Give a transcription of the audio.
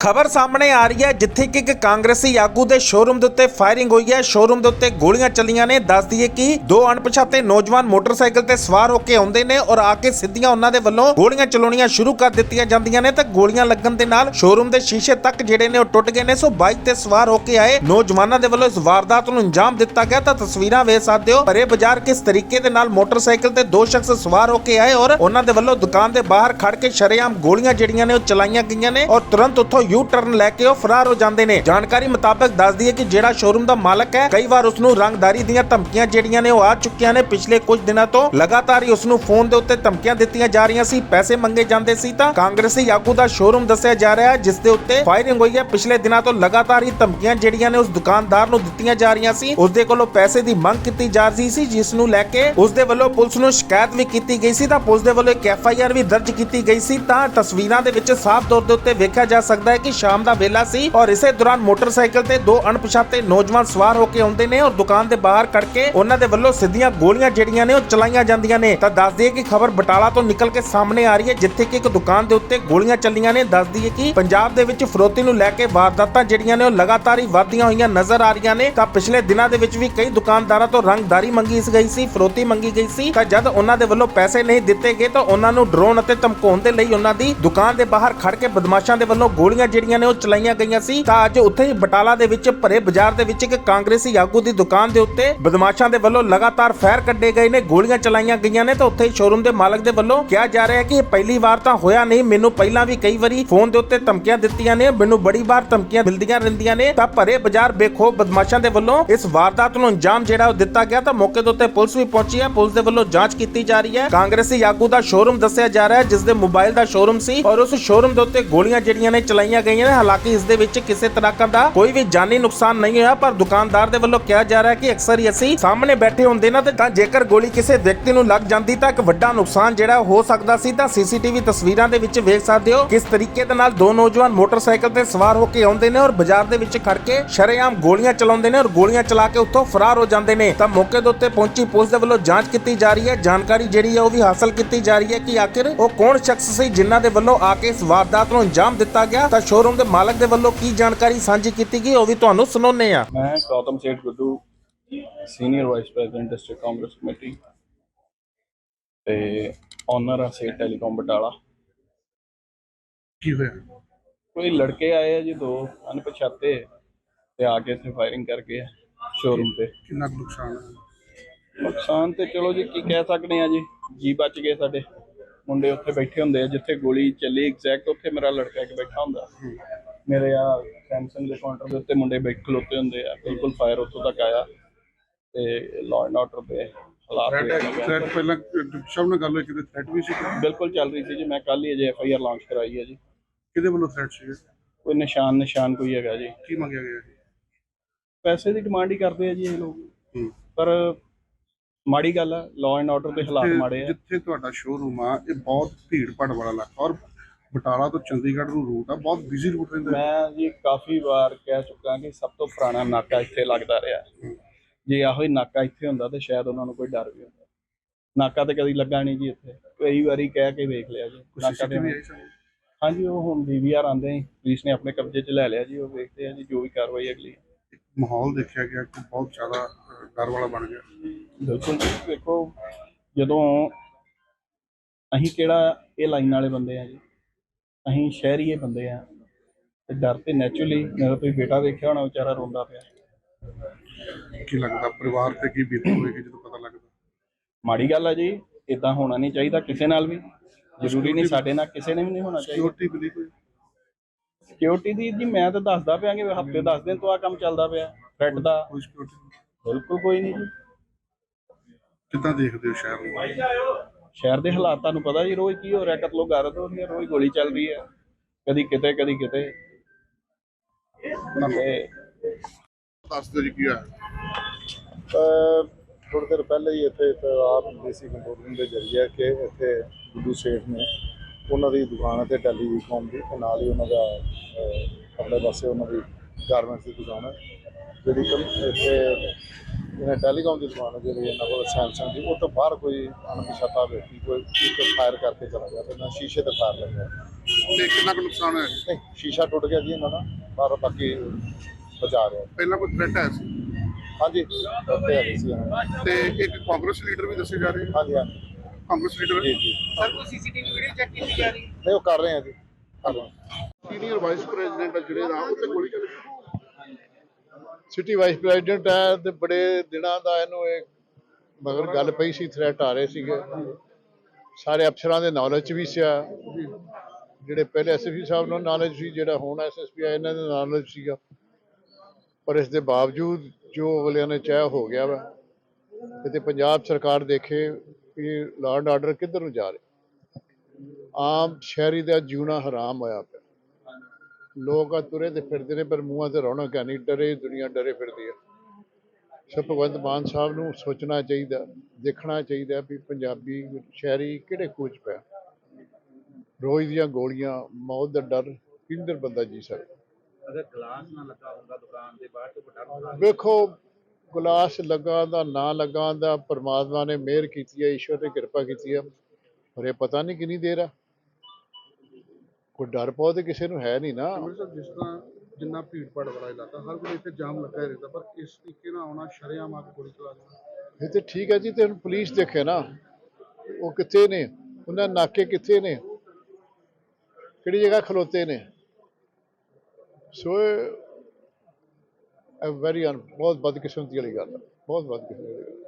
ਖਬਰ ਸਾਹਮਣੇ ਆ ਰਹੀ ਹੈ, ਜਿੱਥੇ ਕਿ ਇੱਕ ਕਾਂਗਰਸੀ ਆਗੂ ਦੇ ਸ਼ੋਰੂਮ ਦੇ ਉੱਤੇ ਫਾਇਰਿੰਗ ਹੋਈ ਹੈ। ਸ਼ੋਰੂਮ ਦੇ ਉੱਤੇ ਗੋਲੀਆਂ ਚੱਲੀਆਂ ਨੇ। ਦੱਸ ਦਈਏ ਕਿ ਦੋ ਅਣਪਛਾਤੇ ਨੌਜਵਾਨ ਮੋਟਰਸਾਈਕਲ ਤੇ ਸਵਾਰ ਹੋ ਕੇ ਆਉਂਦੇ ਨੇ ਔਰ ਆ ਕੇ ਸਿੱਧੀਆਂ ਉਹਨਾਂ ਦੇ ਵੱਲੋਂ ਗੋਲੀਆਂ ਚਲਾਉਣੀਆਂ ਸ਼ੁਰੂ ਕਰ ਦਿੱਤੀਆਂ ਜਾਂਦੀਆਂ ਨੇ। ਤੇ ਗੋਲੀਆਂ ਲੱਗਣ ਦੇ ਨਾਲ ਸ਼ੋਰੂਮ ਦੇ ਸ਼ੀਸ਼ੇ ਤੱਕ ਜਿਹੜੇ ਨੇ ਉਹ ਟੁੱਟ ਗਏ ਨੇ। ਸੋ ਬਾਈਕ ਤੇ ਸਵਾਰ ਹੋ ਕੇ ਆਏ ਨੌਜਵਾਨਾਂ ਦੇ ਵੱਲੋਂ ਇਸ ਵਾਰਦਾਤ ਨੂੰ ਅੰਜਾਮ ਦਿੱਤਾ ਗਿਆ। ਤਾਂ ਤਸਵੀਰਾਂ ਵੇਖ ਸਕਦੇ ਹੋ ਭਰੇ ਬਾਜ਼ਾਰ ਕਿਸ ਤਰੀਕੇ ਦੇ ਨਾਲ ਮੋਟਰਸਾਈਕਲ ਤੇ ਦੋ ਸ਼ਖਸ ਸਵਾਰ ਹੋ ਕੇ ਆਏ ਔਰ ਉਹਨਾਂ ਦੇ ਵੱਲੋਂ ਦੁਕਾਨ ਦੇ ਬਾਹਰ ਖੜ ਕੇ ਸ਼ਰੇਆਮ ਗੋਲੀਆਂ ਜਿਹੜੀਆਂ ਨੇ ਉਹ ਚਲਾਈਆਂ ਗਈਆਂ ਨੇ ਔਰ ਤੁਰੰਤ ਉੱਥੋਂ ਯੂ ਟਰਨ ਲੈ ਕੇ ਉਹ ਫਰਾਰ ਹੋ ਜਾਂਦੇ ਨੇ। ਜਾਣਕਾਰੀ ਮੁਤਾਬਕ ਦੱਸਦੀ ਹੈ ਕਿ ਜਿਹੜਾ ਸ਼ੋਰੂਮ ਦਾ ਮਾਲਕ ਹੈ, ਕਈ ਵਾਰ ਉਸ ਨੂੰ ਰੰਗਦਾਰੀ ਦੀਆਂ ਧਮਕੀਆਂ ਜਿਹੜੀਆਂ ਨੇ ਉਹ ਆ ਚੁੱਕੀਆਂ ਨੇ। ਪਿਛਲੇ ਕੁਝ ਦਿਨਾਂ ਤੋਂ ਲਗਾਤਾਰ ਹੀ ਉਸ ਨੂੰ ਫੋਨ ਦੇ ਉੱਤੇ ਧਮਕੀਆਂ ਦਿੱਤੀਆਂ ਜਾ ਰਹੀਆਂ ਸੀ, ਪੈਸੇ ਮੰਗੇ ਜਾਂਦੇ ਸੀ ਤਾਂ ਕਾਂਗਰਸੀ ਆਗੂ ਦਾ ਸ਼ੋਰੂਮ ਦੱਸਿਆ ਜਾ ਰਿਹਾ ਹੈ, ਜਿਸ ਦੇ ਉੱਤੇ ਫਾਇਰਿੰਗ ਹੋਈ ਹੈ। ਪਿਛਲੇ ਦਿਨਾਂ ਤੋਂ ਲਗਾਤਾਰ ਹੀ ਧਮਕੀਆਂ ਜਿਹੜੀਆਂ ਨੇ ਉਸ ਦੁਕਾਨਦਾਰ ਨੂੰ ਦਿੱਤੀਆਂ ਜਾ ਰਹੀਆਂ ਸੀ। ਉਸ ਦੇ ਕੋਲੋਂ ਪੈਸੇ ਦੀ ਮੰਗ ਕੀਤੀ ਜਾ ਰਹੀ ਸੀ, ਜਿਸ ਨੂੰ ਲੈ ਕੇ ਉਸ ਦੇ ਵੱਲੋਂ ਪੁਲਿਸ ਨੂੰ ਸ਼ਿਕਾਇਤ ਵੀ ਕੀਤੀ ਗਈ ਸੀ। ਤਾਂ ਪੁਲਿਸ ਦੇ ਵੱਲੋਂ ਇੱਕ ਐਫ ਆਈ ਆਰ ਵੀ ਦਰਜ ਕੀਤੀ ਗਈ ਸੀ। ਤਾਂ ਤਸਵੀਰਾਂ ਦੇ ਵਿੱਚ ਸਾਫ਼ ਤੌਰ ਦੇ ਉੱਤੇ ਵੇਖਿਆ ਜਾ ਸਕਦਾ ਹੈ ਕਿ ਸ਼ਾਮ ਦਾ ਵੇਲਾ ਸੀ ਔਰ ਇਸੇ ਦੌਰਾਨ ਮੋਟਰਸਾਈਕਲ ਤੇ ਦੋ ਅਣਪਛਾਤੇ ਨੌਜਵਾਨ ਸਵਾਰ ਹੋ ਕੇ ਆਉਂਦੇ ਨੇ ਔਰ ਦੁਕਾਨ ਦੇ ਬਾਹਰ ਖੜ ਕੇ ਉਹਨਾਂ ਦੇ ਵੱਲੋਂ ਸਿੱਧੀਆਂ ਗੋਲੀਆਂ ਜਿਹੜੀਆਂ ਨੇ ਉਹ ਚਲਾਈਆਂ ਜਾਂਦੀਆਂ ਨੇ। ਤਾਂ ਦੱਸ ਦਈਏ ਕਿ ਖਬਰ ਬਟਾਲਾ ਤੋਂ ਨਿਕਲ ਕੇ ਸਾਹਮਣੇ ਆ ਰਹੀ ਹੈ, ਜਿੱਥੇ ਕਿ ਇੱਕ ਦੁਕਾਨ ਦੇ ਉੱਤੇ ਗੋਲੀਆਂ ਚੱਲੀਆਂ ਨੇ। ਦੱਸ ਦਈਏ ਕਿ ਪੰਜਾਬ ਦੇ ਵਿੱਚ ਫਰੋਤੀ ਨੂੰ ਲੈ ਕੇ ਵਾਰਦਾਤਾਂ ਜਿਹੜੀਆਂ ਨੇ ਉਹ ਲਗਾਤਾਰ ਹੀ ਵਧਦੀਆਂ ਹੋਈਆਂ ਨਜ਼ਰ ਆ ਰਹੀਆਂ ਨੇ। ਤਾਂ ਪਿਛਲੇ ਦਿਨਾਂ ਦੇ ਵਿੱਚ ਵੀ ਕਈ ਦੁਕਾਨਦਾਰਾਂ ਤੋਂ ਰੰਗਦਾਰੀ ਮੰਗੀ ਗਈ ਸੀ, ਫਰੋਤੀ ਮੰਗੀ ਗਈ ਸੀ। ਤਾਂ ਜਦ ਉਹਨਾਂ ਦੇ ਵੱਲੋਂ ਪੈਸੇ ਨਹੀਂ ਦਿੱਤੇ ਗਏ ਤਾਂ ਉਹਨਾਂ ਨੂੰ ਡਰੋਨ ਅਤੇ ਧਮਕਾਉਣ ਦੇ ਲਈ ਉਹਨਾਂ ਦੀ ਦੁਕਾਨ ਦੇ ਬਾਹਰ ਖੜ ਕੇ ਬਦਮਾਸ਼ਾਂ ਦੇ ਵੱਲੋਂ ਗੋਲੀਆਂ ਜਿਹੜੀਆਂ ਨੇ ਉਹ ਚਲਾਈਆਂ ਗਈਆਂ ਸੀ। ਤਾਂ ਅੱਜ ਉੱਥੇ ਹੀ ਬਟਾਲਾ ਦੇ ਵਿੱਚ ਭਰੇ ਬਾਜ਼ਾਰ ਦੇ ਵਿੱਚ ਇੱਕ ਕਾਂਗਰਸੀ ਆਗੂ ਦੀ ਦੁਕਾਨ ਦੇ ਉੱਤੇ ਬਦਮਾਸ਼ਾਂ ਦੇ ਵੱਲੋਂ ਲਗਾਤਾਰ ਫਾਇਰ ਕੱਢੇ ਗਏ ਨੇ, ਗੋਲੀਆਂ ਚਲਾਈਆਂ ਗਈਆਂ ਨੇ। ਤਾਂ ਉੱਥੇ ਹੀ ਸ਼ੋਰੂਮ ਦੇ ਮਾਲਕ ਦੇ ਵੱਲੋਂ ਕਿਹਾ ਜਾ ਰਿਹਾ ਹੈ ਕਿ ਇਹ ਪਹਿਲੀ ਵਾਰ ਤਾਂ ਹੋਇਆ ਨਹੀਂ। ਮੈਨੂੰ ਪਹਿਲਾਂ ਵੀ ਕਈ ਵਾਰੀ ਫੋਨ ਦੇ ਉੱਤੇ ਧਮਕੀਆਂ ਦਿੱਤੀਆਂ ਨੇ। ਮੈਨੂੰ ਬੜੀ ਵਾਰ ਧਮਕੀਆਂ ਮਿਲਦੀਆਂ ਰਹਿੰਦੀਆਂ ਨੇ। ਤਾਂ ਭਰੇ ਬਾਜ਼ਾਰ ਬੇਖੋਬ ਬਦਮਾਸ਼ਾਂ ਦੇ ਵੱਲੋਂ ਇਸ ਵਾਰਦਾਤ ਨੂੰ ਅੰਜਾਮ ਜਿਹੜਾ ਉਹ ਦਿੱਤਾ ਗਿਆ। ਤਾਂ ਮੌਕੇ ਦੇ ਉੱਤੇ ਪੁਲਿਸ ਵੀ ਪਹੁੰਚੀ ਹੈ। ਪੁਲਿਸ ਦੇ ਵੱਲੋਂ ਜਾਂਚ ਕੀਤੀ ਜਾ ਰਹੀ ਹੈ। ਕਾਂਗਰਸੀ ਆਗੂ ਦਾ ਸ਼ੋਰੂਮ ਦੱਸਿਆ ਜਾ ਰਿਹਾ ਹੈ, ਜਿਸ ਦੇ ਮੋਬਾਈਲ ਦਾ ਸ਼ੋਰੂਮ ਸੀ ਔਰ ਉਸ ਸ਼ੋਰੂਮ ਦੇ ਉੱਤੇ ਗੋਲੀਆਂ ਜਿਹੜੀਆਂ ਨੇ ਚਲਾਈਆਂ ਗਈਆਂ ਨੇ। ਹਾਲਾਂਕਿ ਇਸ ਦੇ ਵਿੱਚ ਕਿਸੇ ਤਰ੍ਹਾਂ ਦਾ ਕੋਈ ਵੀ ਜਾਨੀ ਨੁਕਸਾਨ ਨਹੀਂ ਹੋਇਆ, ਪਰ ਦੁਕਾਨਦਾਰ ਦੇ ਵੱਲੋਂ ਕਿਹਾ ਜਾ ਰਿਹਾ ਕਿ ਅਕਸਰ ਹੀ ਅਸੀਂ ਸਾਹਮਣੇ ਬੈਠੇ ਹੁੰਦੇ ਨਾ ਤਾਂ ਜੇਕਰ ਗੋਲੀ ਕਿਸੇ ਵਿਅਕਤੀ ਨੂੰ ਲੱਗ ਜਾਂਦੀ, ਤਾਂ ਇੱਕ ਵੱਡਾ ਨੁਕਸਾਨ ਜਿਹੜਾ ਹੋ ਸਕਦਾ ਸੀ, ਤਾਂ ਸੀਸੀਟੀਵੀ ਤਸਵੀਰਾਂ ਦੇ ਵਿੱਚ ਵੇਖ ਸਕਦੇ ਹੋ ਕਿਸ ਤਰੀਕੇ ਦੇ ਨਾਲ ਦੋ ਨੌਜਵਾਨ ਮੋਟਰਸਾਈਕਲ ਤੇ ਸਵਾਰ ਹੋ ਕੇ ਆਉਂਦੇ ਨੇ ਔਰ ਬਾਜ਼ਾਰ ਦੇ ਵਿੱਚ ਖੜ ਕੇ ਸ਼ਰੇਆਮ ਗੋਲੀਆਂ ਚਲਾਉਂਦੇ ਨੇ ਔਰ ਗੋਲੀਆਂ ਚਲਾ ਕੇ ਉੱਥੋਂ ਫਰਾਰ ਹੋ ਜਾਂਦੇ ਨੇ। ਤਾਂ ਮੌਕੇ ਦੇ ਉੱਤੇ ਪਹੁੰਚੀ ਪੁਲਿਸ ਦੇ ਵੱਲੋਂ ਜਾਂਚ ਕੀਤੀ ਜਾ ਰਹੀ ਹੈ। ਜਾਣਕਾਰੀ ਜਿਹੜੀ ਹੈ ਉਹ ਵੀ ਹਾਸਲ ਕੀਤੀ ਜਾ ਰਹੀ ਹੈ ਕਿ ਆਖਿਰ ਉਹ ਕੌਣ ਸ਼ਖਸ ਸੀ, ਜਿਨ੍ਹਾਂ ਦੇ ਵੱਲੋਂ ਆ ਕੇ ਇਸ ਵਾਰਦਾਤ ਨੂੰ ਅੰਜਾਮ ਦਿੱਤਾ ਗਿਆ। ਤਾਂ ਸ਼ੋਰੂਮ ਦੇ ਮਾਲਕ ਦੇ ਵੱਲੋਂ ਕੀ ਜਾਣਕਾਰੀ ਸਾਂਝੀ ਕੀਤੀ ਗਈ ਉਹ ਵੀ ਤੁਹਾਨੂੰ ਸੁਣਾਉਂਦੇ ਆ ਮੈਂ Gautam Seth Guddu senior vice president district Congress committee ਤੇ ਓਨਰ ਆ ਸੇਠ ਟੈਲੀਕਾਮ ਬਟਾਲਾ। ਕੀ ਹੋਇਆ? ਕੋਈ ਲੜਕੇ ਆਏ ਆ ਜੀ ਦੋ ਅਣਪਛਾਤੇ ਤੇ ਆ ਕੇ ਇੱਥੇ ਫਾਇਰਿੰਗ ਕਰਕੇ ਸ਼ੋਰੂਮ ਤੇ। ਕਿੰਨਾ ਨੁਕਸਾਨ ਹੈ ਨੁਕਸਾਨ ਤੇ ਚਲੋ ਜੀ ਕੀ ਕਹਿ ਸਕਦੇ ਆ ਜੀ ਜੀ ਬਚ ਗਏ ਸਾਡੇ। ਮੁੰਡੇ ਉੱਥੇ ਬੈਠੇ ਹੁੰਦੇ ਆ ਜਿੱਥੇ ਗੋਲੀ ਚੱਲੀ ਐਗਜ਼ੈਕਟ ਉੱਥੇ ਮੇਰਾ ਲੜਕਾ ਇੱਕ ਬੈਠਾ ਹੁੰਦਾ। ਮੇਰੇ ਆ ਸੈਮਸੰਗ ਦੇ ਕਾਊਂਟਰ ਦੇ ਉੱਤੇ ਮੁੰਡੇ ਬੈਠ ਖਲੋਤੇ ਹੁੰਦੇ ਆ ਬਿਲਕੁਲ ਫਾਇਰ ਉੱਥੋਂ ਤੱਕ ਆਇਆ ਤੇ ਲਾਅ ਐਂਡ ਆਰਡਰ ਦੇ ਹਾਲਾਤ ਥ੍ਰੈਟ ਪਹਿਲਾਂ ਸਭ ਨਾਲ ਗੱਲ ਹੋਈ ਕਿਤੇ ਥ੍ਰੈਟ ਵੀ ਸੀ ਬਿਲਕੁਲ ਚੱਲ ਰਹੀ ਸੀ ਜੀ ਮੈਂ ਕੱਲ ਹੀ ਅਜੇ ਐਫ ਆਈ ਆਰ ਲਾਂਚ ਕਰਾਈ ਹੈ ਜੀ। ਕਿਹਦੇ ਵੱਲੋਂ ਥ੍ਰੈਟ ਸੀ ਕੋਈ ਨਿਸ਼ਾਨ ਨਿਸ਼ਾਨ ਕੋਈ ਹੈਗਾ ਜੀ। ਕੀ ਮੰਗਿਆ ਗਿਆ ਪੈਸੇ ਦੀ ਡਿਮਾਂਡ ਹੀ ਕਰਦੇ ਆ ਜੀ ਇਹ ਲੋਕ। ਪਰ ਮਾੜੀ ਗੱਲ ਆ ਲਾਅ ਐਂਡ ਆਰਡਰ ਦੇ ਹਾਲਾਤ ਮਾੜੇ ਆ। ਜਿੱਥੇ ਤੁਹਾਡਾ ਸ਼ੋਰੂਮ ਆ ਇਹ ਬਹੁਤ ਭੀੜ ਭਾੜ ਵਾਲਾ ਇਲਾਕਾ ਔਰ ਬਟਾਲਾ ਤੋਂ ਚੰਡੀਗੜ੍ਹ ਨੂੰ ਰੂਟ ਆ ਬਹੁਤ ਬਿਜ਼ੀ ਰੂਟ ਰਹਿੰਦਾ। ਮੈਂ ਜੀ ਕਾਫੀ ਵਾਰ ਕਹਿ ਚੁੱਕਾ ਕਿ ਸਭ ਤੋਂ ਪੁਰਾਣਾ ਨਾਕਾ ਇੱਥੇ ਲੱਗਦਾ ਰਿਹਾ। ਜੇ ਆਹੋ ਹੀ ਨਾਕਾ ਇੱਥੇ ਹੁੰਦਾ ਤੇ ਸ਼ਾਇਦ ਉਹਨਾਂ ਨੂੰ ਕੋਈ ਡਰ ਵੀ ਹੁੰਦਾ। ਨਾਕਾ ਤੇ ਕਦੀ ਲੱਗਾ ਨਹੀਂ ਜੀ ਇੱਥੇ। ਕਈ ਵਾਰੀ ਕਹਿ ਕੇ ਵੇਖ ਲਿਆ ਜੀ ਨਾਕਾ ਤੇ? ਹਾਂਜੀ ਉਹ ਹੁਣ ਡੀਵੀਆਰ ਆਂਦੇ ਪੁਲਿਸ ਨੇ ਆਪਣੇ ਕਬਜ਼ੇ 'ਚ ਲੈ ਲਿਆ ਜੀ ਉਹ ਵੇਖਦੇ ਆ ਜੀ ਜੋ ਵੀ ਕਾਰਵਾਈ ਅਗਲੀ ਮਾਹੌਲ ਦੇਖਿਆ ਗਿਆ ਕਿ ਬਹੁਤ ਜ਼ਿਆਦਾ ਡਰ ਵਾਲਾ ਬਣ ਗਿਆ। ਬਿਲਕੁਲ ਜੀ ਦੇਖੋ ਜਦੋਂ ਅਸੀਂ ਕਿਹੜਾ ਇਹ ਲਾਈਨ ਵਾਲੇ ਬੰਦੇ ਆ ਜੀ ਅਸੀਂ ਸ਼ਹਿਰੀਏ ਬੰਦੇ ਆ ਤੇ ਡਰ ਤੇ ਨੈਚੁਰਲੀ ਮੇਰਾ ਕੋਈ ਬੇਟਾ ਦੇਖਿਆ ਹੋਣਾ ਵਿਚਾਰਾ ਰੋਂਦਾ ਪਿਆ। ਕੀ ਲੱਗਦਾ ਪਰਿਵਾਰ ਤੇ ਕੀ ਬੀਤੀ ਹੋਏਗੀ ਜਦੋਂ ਪਤਾ ਲੱਗਦਾ? ਮਾੜੀ ਗੱਲ ਆ ਜੀ ਇਦਾਂ ਹੋਣਾ ਨਹੀਂ ਚਾਹੀਦਾ ਕਿਸੇ ਨਾਲ ਵੀ। ਜ਼ਰੂਰੀ ਨਹੀਂ ਸਾਡੇ ਨਾਲ ਕਿਸੇ ਨੇ ਵੀ ਨਹੀਂ ਹੋਣਾ ਚਾਹੀਦਾ। ਸਿਕਿਉਰਿਟੀ ਕੋਈ? ਸਿਕਿਉਰਿਟੀ ਦੀ ਜੀ ਮੈਂ ਤਾਂ ਦੱਸਦਾ ਪਿਆ ਕਿ ਹਫ਼ਤੇ 10 ਦਿਨ ਤੋਂ ਆ ਕੰਮ ਚੱਲਦਾ ਪਿਆ ਥ੍ਰੈਟ ਦਾ। ਕੋਈ ਸਿਕਿਉਰਿਟੀ ਬਿਲਕੁਲ ਕੋਈ ਨਹੀਂ ਜੀ। ਕਿੱਦਾਂ ਦੇਖਦੇ ਹੋ ਸ਼ਹਿਰ ਨੂੰ? ਸ਼ਹਿਰ ਦੇ ਹਾਲਾਤ ਤੁਹਾਨੂੰ ਪਤਾ ਜੀ ਰੋਜ਼ ਕੀ ਹੋ ਰਿਹਾ ਕਤਲੋ ਗਾਰਤ ਹੋ ਰਹੀ ਹੈ ਰੋਜ਼ ਗੋਲੀ ਚੱਲ ਰਹੀ ਹੈ। ਕਦੀ ਕਿਤੇ ਕਦੀ ਕਿਤੇ। ਤੇ ਦੱਸ ਦਿਓ ਜੀ ਕੀ ਹੋਇਆ? ਥੋੜੀ ਦੇਰ ਪਹਿਲੇ ਹੀ ਇੱਥੇ ਆਪ ਡੀਸੀ ਕੰਟਰੋਲ ਰੂਮ ਦੇ ਜਰੀਏ ਕਿ ਇੱਥੇ ਗੁੱਡੂ ਸੇਠ ਨੇ ਉਹਨਾਂ ਦੀ ਦੁਕਾਨ ਹੈ ਤੇ ਟੈਲੀਕਾਮ ਦੀ ਤੇ ਨਾਲ ਹੀ ਉਹਨਾਂ ਦਾ ਆਪਣੇ ਪਾਸੇ ਉਹਨਾਂ ਦੀ ਗਾਰਮੈਂਟਸ ਦੀ ਦੁਕਾਨ ਹੈ ਜਿਹੜੀ ਕਿ ਇੱਥੇ ਇਹਨਾਂ ਟੈਲੀਕਾਮ ਦੀ ਦੁਕਾਨ ਹੈ ਜਿਹੜੀ ਇਹਨਾਂ ਕੋਲ ਸੈਮਸੰਗ ਦੀ ਉਹ ਤੋਂ ਬਾਹਰ ਕੋਈ ਅਣਪਛਾਤਾ ਵਿਅਕਤੀ ਕੋਈ ਇੱਕ ਫਾਇਰ ਕਰਕੇ ਚਲਾ ਗਿਆ ਤੇ ਨਾ ਸ਼ੀਸ਼ੇ ਤੇ ਫਾਇਰ ਲੱਗਿਆ ਤੇ ਕਿੰਨਾ ਕੁ ਨੁਕਸਾਨ ਹੋਇਆ? ਨਹੀਂ ਸ਼ੀਸ਼ਾ ਟੁੱਟ ਗਿਆ ਜੀ ਇਹਨਾਂ ਦਾ ਪਰ ਬਾਕੀ ਬਚਾ ਰਿਹਾ ਪਹਿਲਾਂ ਕੋਈ ਥ੍ਰੈਟ ਸੀ ਹਾਂਜੀ ਹਾਂ। ਤੇ ਇੱਕ ਕਾਂਗਰਸ ਲੀਡਰ ਵੀ ਦੱਸੇ ਜਾ ਰਹੇ। ਹਾਂਜੀ ਹਾਂਜੀ ਕਾਂਗਰਸ ਲੀਡਰ ਜੀ ਜੀ। ਸਰ ਕੋਈ ਸੀਸੀਟੀਵੀ ਵੀਡੀਓ ਚੈੱਕ ਕੀਤੀ ਜਾ ਰਹੀ? ਨਹੀਂ ਉਹ ਕਰ ਰਹੇ ਆ ਜੀ। ਕਰ ਰਹੇ ਹਾਂ। ਸੀਨੀਅਰ ਵਾਈਸ ਪ੍ਰੈਜ਼ੀਡੈਂਟ ਆ ਜਿਹੜੇ ਦਾ ਉੱਤੇ ਗੋਲੀ ਚੱਲੀ। ਸਿਟੀ ਵਾਈਸ ਪ੍ਰੈਜ਼ੀਡੈਂਟ ਹੈ ਤੇ ਬੜੇ ਦਿਨਾਂ ਦਾ ਇਹਨੂੰ ਇਹ ਮਗਰ ਗੱਲ ਪਈ ਸੀ ਥ੍ਰੈਟ ਆ ਰਹੇ ਸੀਗੇ। ਸਾਰੇ ਅਫਸਰਾਂ ਦੇ ਨੌਲੇਜ ਵੀ ਸੀ ਜਿਹੜੇ ਪਹਿਲੇ ਐਸਐਸਪੀ ਸਾਹਿਬ ਨੂੰ ਨੌਲੇਜ ਸੀ ਜਿਹੜਾ ਹੁਣ ਐਸਐਸਪੀ ਆ ਇਹਨਾਂ ਦੇ ਨੌਲੇਜ ਸੀਗਾ। ਪਰ ਇਸ ਦੇ ਬਾਵਜੂਦ ਜੋ ਅਗਲਿਆਂ ਨੇ ਚਾਹਿਆ ਹੋ ਗਿਆ ਵਾ ਕਿਤੇ ਪੰਜਾਬ ਸਰਕਾਰ ਦੇਖੇ ਕਿ ਲਾਅ ਐਂਡ ਆਰਡਰ ਕਿੱਧਰ ਨੂੰ ਜਾ ਰਿਹਾ? ਆਮ ਸ਼ਹਿਰੀ ਦਾ ਜਿਉਣਾ ਹਰਾਮ ਹੋਇਆ ਪਿਆ। ਲੋਕ ਆ ਤੁਰੇ ਤੇ ਫਿਰਦੇ ਨੇ ਪਰ ਮੂੰਹਾਂ ਤੇ ਰੌਣਕ ਹੈ ਨਹੀਂ ਡਰੇ ਦੁਨੀਆ ਡਰੇ ਫਿਰਦੀ ਹੈ। ਸੋ ਭਗਵੰਤ ਮਾਨ ਸਾਹਿਬ ਨੂੰ ਸੋਚਣਾ ਚਾਹੀਦਾ ਦੇਖਣਾ ਚਾਹੀਦਾ ਵੀ ਪੰਜਾਬੀ ਸ਼ਹਿਰੀ ਕਿਹੜੇ ਖੋਜ ਪਿਆ ਰੋਜ਼ ਦੀਆਂ ਗੋਲੀਆਂ ਮੌਤ ਦਾ ਡਰ ਕਿੰਦਰ ਬੰਦਾ ਜੀ ਸਕਦਾ। ਅਗਰ ਗਲਾਸ ਨਾ ਲੱਗਾ ਹੁੰਦਾ ਦੁਕਾਨ ਦੇ ਬਾਹਰ ਤੋਂ ਨੁਕਸਾਨ। ਵੇਖੋ ਗਲਾਸ ਲੱਗਾ ਦਾ ਨਾ ਲੱਗਾ ਦਾ ਪਰਮਾਤਮਾ ਨੇ ਮਿਹਰ ਕੀਤੀ ਹੈ ਈਸ਼ਵਰ ਨੇ ਕਿਰਪਾ ਕੀਤੀ ਹੈ। ਪਰ ਇਹ ਪਤਾ ਨਹੀਂ ਕਿੰਨੀ ਦੇਰ ਆ। ਕੋਈ ਡਰ ਪਾਉ ਤੇ ਕਿਸੇ ਨੂੰ ਹੈ ਨਹੀਂ ਨਾ। ਜਿਸ ਤਰ੍ਹਾਂ ਜਿੰਨਾ ਭੀੜ ਭਾੜ ਵਾਲਾ ਇਲਾਕਾ ਹਰ ਕੋਈ ਇੱਥੇ ਜਾਮ ਲੱਗਾ ਰਹਿੰਦਾ ਪਰ ਇਸ ਤਰੀਕੇ ਨਾਲ ਆਉਣਾ ਸ਼ਰੇਆਮ ਆ ਕੇ ਗੋਲੀ ਚਲਾ ਦੇਣਾ ਇਹ ਤੇ ਠੀਕ ਹੈ ਜੀ ਤੇ ਹੁਣ ਪੁਲਿਸ ਦੇਖੇ ਨਾ ਉਹ ਕਿੱਥੇ ਨੇ ਉਹਨਾਂ ਨਾਕੇ ਕਿੱਥੇ ਨੇ ਕਿਹੜੀ ਜਗ੍ਹਾ ਖਲੋਤੇ ਨੇ। ਸੋ ਵੈਰੀ ਬਹੁਤ ਬਦਕਿਸਮਤੀ ਵਾਲੀ ਗੱਲ ਹੈ ਬਹੁਤ ਬਦਕਿਸਮਤੀ ਵਾਲੀ ਗੱਲ